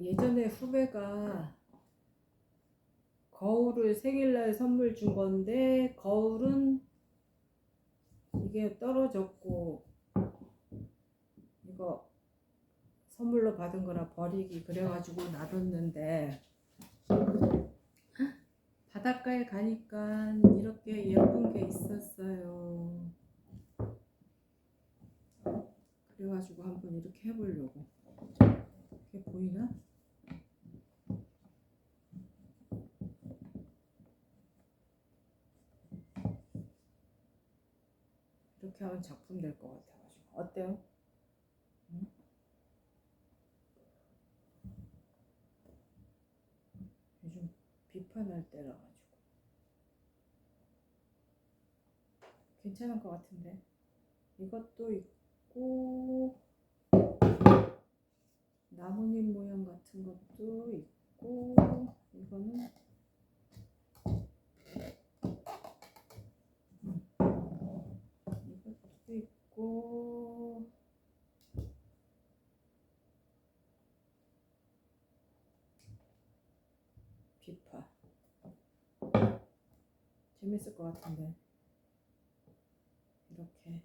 예전에 후배가 거울을 생일날 선물 준 건데 거울은 이게 떨어졌고 이거 선물로 받은 거라 버리기 그래가지고 놔뒀는데 바닷가에 가니까 이렇게 예쁜 게 있었어요. 그래가지고 한번 이렇게 해보려고. 이게 보이나? 이렇게 하면 작품 될 것 같아가지고 어때요? 응? 요즘 비판할 때라 가지고 괜찮을 것 같은데 이것도 있고 나뭇잎 모양 같은 것도 있고 이거는 이것도 있고 비파. 재밌을 것 같은데. 이렇게